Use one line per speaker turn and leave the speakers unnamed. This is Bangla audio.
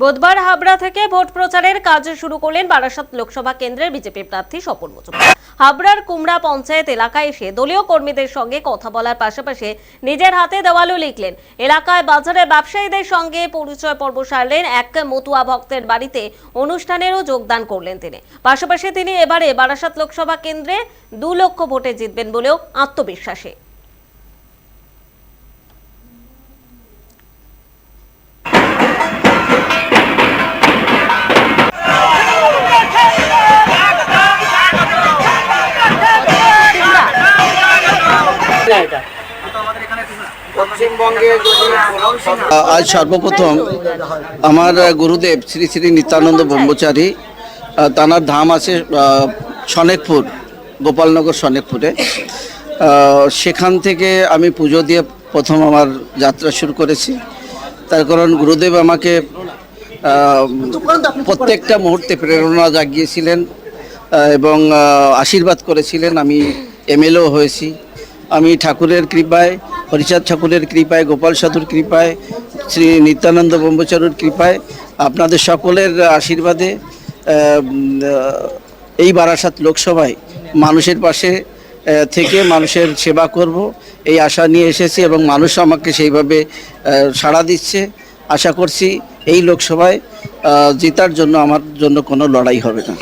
বুধবার হাবড়া থেকে ভোট প্রচারের কাজ শুরু করলেন বারাসাত লোকসভা কেন্দ্রের বিজেপি প্রার্থী স্বপন মজুমদার। হাবড়ার কুমড়া পঞ্চায়েত এলাকায় এসে দলীয় কর্মীদের সঙ্গে কথা বলার পাশাপাশি নিজের হাতে দেওয়ালও লিখলেন। এলাকায় বাজারে ব্যবসায়ীদের সঙ্গে পরিচয় পর্ব সারলেন এক মতুয়া ভক্তের বাড়িতে অনুষ্ঠানেরও যোগদান করলেন তিনি। পাশাপাশি তিনি এবারে বারাসাত লোকসভা কেন্দ্রে দু লক্ষ ভোটে জিতবেন বলেও আত্মবিশ্বাসী।
আজ সর্বপ্রথম আমার গুরুদেব শ্রী শ্রী নিত্যানন্দ ব্রহ্মচারী তানার ধাম আছে সনেকপুর গোপালনগর সনেকপুরে। সেখান থেকে আমি পুজো দিয়ে প্রথম আমার যাত্রা শুরু করেছি। তার কারণ গুরুদেব আমাকে প্রত্যেকটা মুহূর্তে প্রেরণা জাগিয়েছিলেন এবং আশীর্বাদ করেছিলেন। আমি এমএলও হয়েছি। আমি ঠাকুরের কৃপায়, হরিচাঁদ ঠাকুরের কৃপায়, গোপাল সাধুর কৃপায়, শ্রী নিত্যানন্দ ব্রহ্মচারীর কৃপায়, আপনাদের সকলের আশীর্বাদে এই বারাসাত লোকসভায় মানুষের পাশে থেকে মানুষের সেবা করব। এই আশা নিয়ে এসেছি এবং মানুষ আমাকে সেইভাবে সাড়া দিচ্ছে। আশা করছি এই লোকসভায় জেতার জন্য আমার জন্য কোনো লড়াই হবে না।